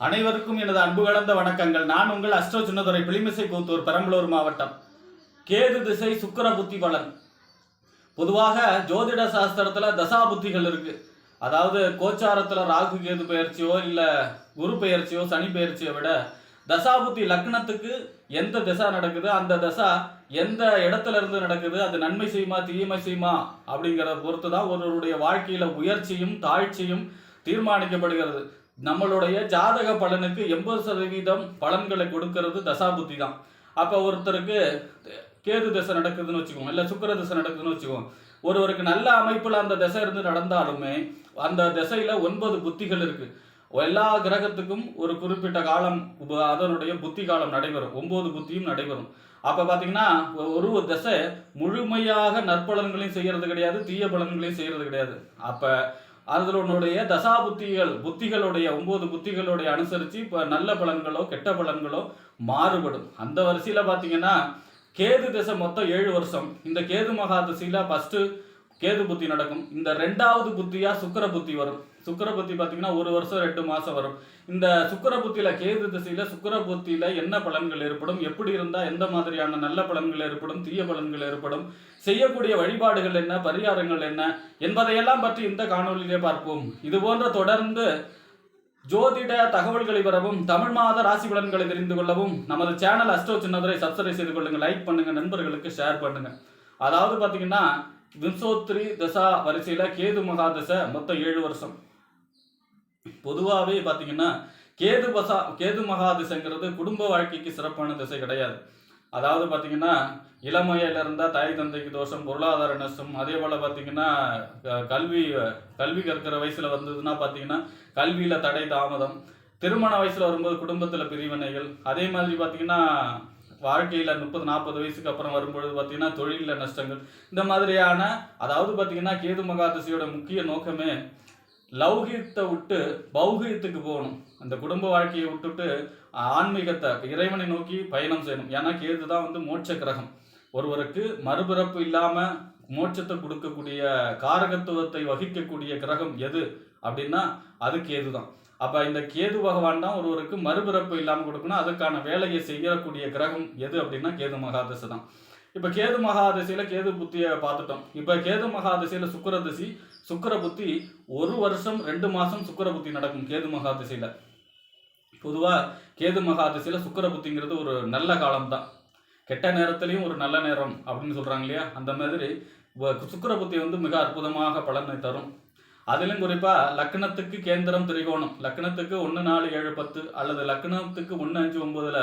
அனைவருக்கும் எனது அன்பு கலந்த வணக்கங்கள். நான் உங்கள் அஷ்டோ சின்னதுரை பிளிமிசை கூத்தூர் பெரம்பலூர் மாவட்டம். கேது திசை சுக்கிர புத்தி பலன். பொதுவாக ஜோதிட சாஸ்திரத்தில் தசா புத்திகள் இருக்கு. அதாவது கோச்சாரத்தில் ராகு கேது பயிற்சியோ இல்லை குரு பெயர்ச்சியோ சனி பெயர்ச்சியை விட தசாபுத்தி லக்னத்துக்கு எந்த திசா நடக்குது அந்த தசா எந்த இடத்துல இருந்து நடக்குது அது நன்மை செய்யுமா தீமை செய்யுமா அப்படிங்கிறத பொறுத்து தான் ஒருவருடைய வாழ்க்கையில் உயர்ச்சியும் தாழ்ச்சியும் தீர்மானிக்கப்படுகிறது. நம்மளுடைய ஜாதக பலனுக்கு எண்பது சதவீதம் பலன்களை கொடுக்கறது தசாபுத்தி தான். அப்போ ஒருத்தருக்கு கேது திசை நடக்குதுன்னு வச்சுக்கோங்க இல்லை சுக்கர திசை நடக்குதுன்னு வச்சுக்கோங்க. ஒருவருக்கு நல்ல அமைப்பில் அந்த திசை இருந்து நடந்தாலுமே அந்த திசையில் ஒன்பது புத்திகள் இருக்குது எல்லா கிரகத்துக்கும் ஒரு குறிப்பிட்ட காலம் உப- அதனுடைய புத்தி காலம் நடைபெறும். ஒன்பது புத்தியும் நடைபெறும். அப்போ பார்த்தீங்கன்னா ஒரு ஒரு திசை முழுமையாக நற்பலன்களையும் செய்கிறது கிடையாது தீய பலன்களையும் செய்கிறது கிடையாது. அப்போ அதனுடைய தசா புத்திகள் புத்திகளுடைய ஒன்பது புத்திகளுடைய அனுசரிச்சு இப்ப நல்ல பலன்களோ கெட்ட பலன்களோ மாறுபடும். அந்த வரிசையில பார்த்தீங்கன்னா கேது திசை மொத்தம் ஏழு வருஷம். இந்த கேது மகா திசையில கேது புத்தி நடக்கும். இந்த ரெண்டாவது புத்தியா சுக்கர புத்தி வரும். சுக்கர புத்தி பார்த்தீங்கன்னா ஒரு வருஷம் ரெண்டு மாதம் வரும். இந்த சுக்கர புத்தியில் கேது திசையில் சுக்கர புத்தியில் என்ன பலன்கள் ஏற்படும்? எப்படி இருந்தால் எந்த மாதிரியான நல்ல பலன்கள் ஏற்படும்? தீய பலன்கள் ஏற்படும்? செய்யக்கூடிய வழிபாடுகள் என்ன? பரிகாரங்கள் என்ன? என்பதையெல்லாம் பற்றி இந்த காணொளியிலே பார்ப்போம். இது போன்ற தொடர்ந்து ஜோதிட தகவல்களை பெறவும் தமிழ் மாத ராசி பலன்களை தெரிந்து கொள்ளவும் நமது சேனல் அஸ்ட்ரோ சின்னதுரை சப்ஸ்கிரைப் செய்து கொள்ளுங்கள் லைக் பண்ணுங்கள் நண்பர்களுக்கு ஷேர் பண்ணுங்கள் அதாவது பார்த்தீங்கன்னா விம்சோத்ரி தசா வரிசையில் கேது மகாதசை மொத்தம் ஏழு வருஷம். பொதுவாகவே பார்த்தீங்கன்னா கேது பசா கேது மகாதிசைங்கிறது குடும்ப வாழ்க்கைக்கு சிறப்பான திசை கிடையாது. அதாவது பார்த்தீங்கன்னா இளமையில இருந்தால் தாய் தந்தைக்கு தோஷம் பொருளாதார நஷ்டம் அதே போல் பார்த்தீங்கன்னா க- கல்வி கல்வி கற்கிற வயசில் வந்ததுன்னா பார்த்தீங்கன்னா கல்வியில் தடை தாமதம். திருமண வயசில் வரும்போது குடும்பத்தில் பிரிவினைகள் அதே மாதிரி பார்த்தீங்கன்னா வாழ்க்கையில் முப்பது நாற்பது வயசுக்கு அப்புறம் வரும்பொழுது பார்த்தீங்கன்னா தொழிலில் நஷ்டங்கள். இந்த மாதிரியான அதாவது பார்த்தீங்கன்னா கேது மகாதசியோட முக்கிய நோக்கமே லௌகீகத்தை விட்டு பௌகீகத்துக்கு போகணும். அந்த குடும்ப வாழ்க்கையை விட்டுட்டு ஆன்மீகத்தை இறைவனை நோக்கி பயணம் செய்யணும். ஏன்னா கேது தான் வந்து மோட்ச கிரகம். ஒருவருக்கு மறுபிறப்பு இல்லாமல் மோட்சத்தை கொடுக்கக்கூடிய காரகத்துவத்தை வகிக்கக்கூடிய கிரகம் எது? அப்படின்னா அது கேது தான் அப்ப இந்த கேது பகவான் தான் ஒருவருக்கு மறுபிறப்பு இல்லாம கொடுக்கணும். அதுக்கான வேலையை செய்யக்கூடிய கிரகம் எது அப்படின்னா கேது மகாதசை தான். இப்ப கேது மகாதசையில கேது புத்தியை பார்த்துட்டோம். இப்ப கேது மகாதசையில சுக்கிர திசை சுக்கிர புத்தி ஒரு வருஷம் ரெண்டு மாசம் சுக்கர புத்தி நடக்கும் கேது மகாதிசையில. பொதுவா கேது மகாதிசையில சுக்கிர புத்திங்கிறது ஒரு நல்ல காலம் தான். கெட்ட நேரத்திலையும் ஒரு நல்ல நேரம் அப்படின்னு சொல்றாங்க இல்லையா? அந்த மாதிரி வ- சுக்கிர புத்தி வந்து மிக அற்புதமாக பலனை தரும். அதிலும் குறிப்பா லக்னத்துக்கு கேந்திரம் திரிகோணம். லக்னத்துக்கு ஒன்று நாலு ஏழு பத்து அல்லது லக்னத்துக்கு ஒன்று அஞ்சு ஒன்பதுல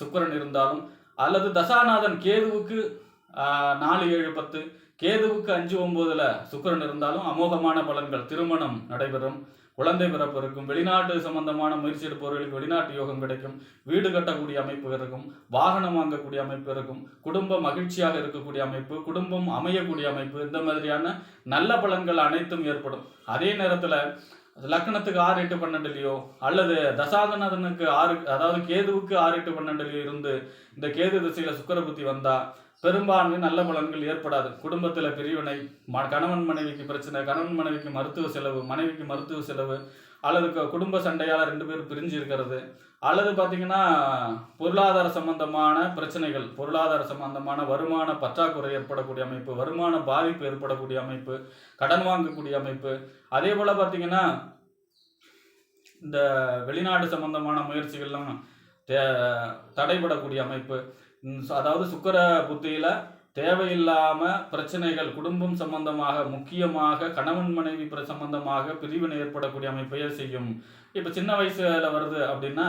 சுக்கரன் இருந்தாலும் அல்லது தசாநாதன் கேதுவுக்கு ஆஹ், நாலு ஏழு பத்து கேதுவுக்கு அஞ்சு ஒன்பதுல சுக்கிரன் இருந்தாலும் அமோகமான பலன்கள் திருமணம் நடைபெறும். குழந்தை பிறப்பு இருக்கும். வெளிநாட்டு சம்பந்தமான முயற்சி எடுப்பவர்களுக்கு வெளிநாட்டு யோகம் கிடைக்கும். வீடு கட்டக்கூடிய அமைப்பு இருக்கும். வாகனம் வாங்கக்கூடிய அமைப்பு இருக்கும். குடும்பம் மகிழ்ச்சியாக இருக்கக்கூடிய அமைப்பு குடும்பம் அமையக்கூடிய அமைப்பு இந்த மாதிரியான நல்ல பலன்கள் அனைத்தும் ஏற்படும். அதே நேரத்தில் லக்னத்துக்கு ஆறு எட்டு பன்னெண்டுலையோ அல்லது தசாதனதனுக்கு ஆறு அதாவது கேதுவுக்கு ஆறு எட்டு பன்னெண்டுலையோ இருந்து இந்த கேது திசையில சுக்கர புத்தி வந்தால் பெரும்பான்மை நல்ல பலன்கள் ஏற்படாது. குடும்பத்துல பிரிவினை ம- கணவன் மனைவிக்கு பிரச்சனை கணவன் மனைவிக்கு மருத்துவ செலவு மனைவிக்கு மருத்துவ செலவு அல்லது குடும்ப சண்டையால ரெண்டு பேரும் பிரிஞ்சு இருக்கிறது. அல்லது பார்த்திங்கன்னா பொருளாதார சம்பந்தமான பிரச்சனைகள் பொருளாதார சம்பந்தமான வருமான பற்றாக்குறை ஏற்படக்கூடிய அமைப்பு வருமான பாதிப்பு ஏற்படக்கூடிய அமைப்பு கடன் வாங்கக்கூடிய அமைப்பு. அதே போல பாத்தீங்கன்னா இந்த வெளிநாடு சம்பந்தமான முயற்சிகள்லாம் தே- தடைபடக்கூடிய அமைப்பு. அதாவது சுக்கர புத்தியில தேவையில்லாம பிரச்சனைகள் குடும்பம் சம்பந்தமாக முக்கியமாக கணவன் மனைவி சம்பந்தமாக பிரிவினை ஏற்படக்கூடிய அமைப்பையே செய்யும். இப்ப சின்ன வயசுல வருது அப்படின்னா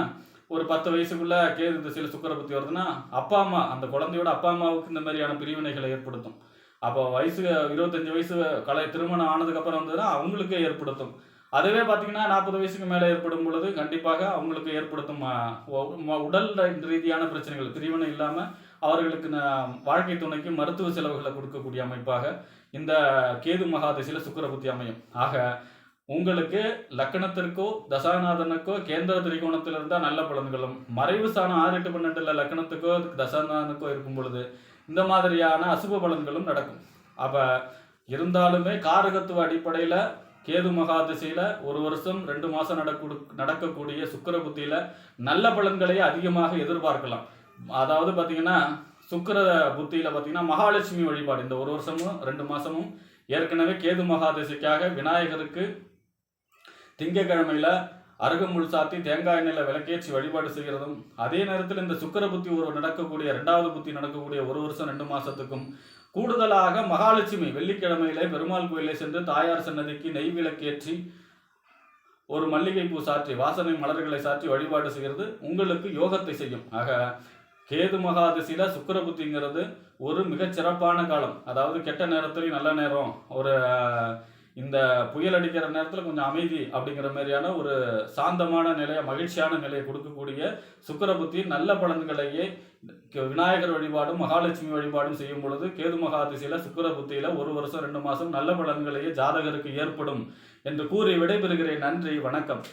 ஒரு பத்து வயசுக்குள்ள கேது திசையில் சுக்கர புத்தி வருதுன்னா அப்பா அம்மா அந்த குழந்தையோட அப்பா அம்மாவுக்கு இந்த மாதிரியான பிரிவினைகளை ஏற்படுத்தும். அப்போ வயசு இருபத்தஞ்சு வயசு கலை திருமணம் ஆனதுக்கு அப்புறம் வந்ததுன்னா அவங்களுக்கு ஏற்படுத்தும். அதுவே பார்த்தீங்கன்னா நாற்பது வயசுக்கு மேலே ஏற்படும் பொழுது கண்டிப்பாக அவங்களுக்கு ஏற்படுத்தும் உடல் ரீதியான பிரச்சனைகள் பிரிவினை இல்லாமல் அவர்களுக்கு வாழ்க்கை துணைக்கு மருத்துவ செலவுகளை கொடுக்கக்கூடிய அமைப்பாக இந்த கேது மகாதிசையில் சுக்கிர புத்தி அமையும். ஆக உங்களுக்கு லக்கணத்திற்கோ தசாநாதனுக்கோ கேந்திர திரிகோணத்தில் இருந்தால் நல்ல பலன்களும். மறைவு ஸ்தானம் ஆறு எட்டு பன்னெண்டுல லக்கணத்துக்கோ தசாநாதனுக்கோ இருக்கும் பொழுது இந்த மாதிரியான அசுப பலன்களும் நடக்கும். அப்போ இருந்தாலுமே காரகத்துவ அடிப்படையில் கேது மகாதிசையில் ஒரு வருஷம் ரெண்டு மாதம் நடக்கூ நடக்கக்கூடிய சுக்கிர புத்தியில் நல்ல பலன்களை அதிகமாக எதிர்பார்க்கலாம். அதாவது பார்த்தீங்கன்னா சுக்கிர புத்தியில் பார்த்தீங்கன்னா மகாலட்சுமி வழிபாடு. இந்த ஒரு வருஷமும் ரெண்டு மாதமும் ஏற்கனவே கேது மகாதிசைக்காக விநாயகருக்கு திங்கக்கிழமையில் அருகமுள் சாத்தி தேங்காய் எண்ணெயில் விளக்கேற்றி வழிபாடு செய்கிறதும் அதே நேரத்தில் இந்த சுக்கர புத்தி ஒரு நடக்கக்கூடிய ரெண்டாவது புத்தி நடக்கக்கூடிய ஒரு வருஷம் ரெண்டு மாதத்துக்கும் கூடுதலாக மகாலட்சுமி வெள்ளிக்கிழமையிலே பெருமாள் கோயிலை சென்று தாயார் சன்னதிக்கு நெய் விளக்கேற்றி ஒரு மல்லிகை பூ சாற்றி வாசனை மலர்களை சாற்றி வழிபாடு செய்கிறது. உங்களுக்கு யோகத்தை செய்யும். ஆக கேது மகாதிசில சுக்கிர புத்திங்கிறது ஒரு மிகச்சிறப்பான காலம். அதாவது கெட்ட நேரத்துலையும் நல்ல நேரம். ஒரு இந்த புயல் அடிக்கிற நேரத்தில் கொஞ்சம் அமைதி அப்படிங்கிற மாதிரியான ஒரு சாந்தமான நிலையை மகிழ்ச்சியான நிலையை கொடுக்கக்கூடிய சுக்கிர புத்தி நல்ல பலன்களையே விநாயகர் வழிபாடும் மகாலட்சுமி வழிபாடும் செய்யும் பொழுது கேது மகாதிசையில சுக்கிர புத்தியில் ஒரு வருஷம் ரெண்டு மாதம் நல்ல பலன்களையே ஜாதகருக்கு ஏற்படும் என்று கூறி விடைபெறுகிறேன். நன்றி வணக்கம்.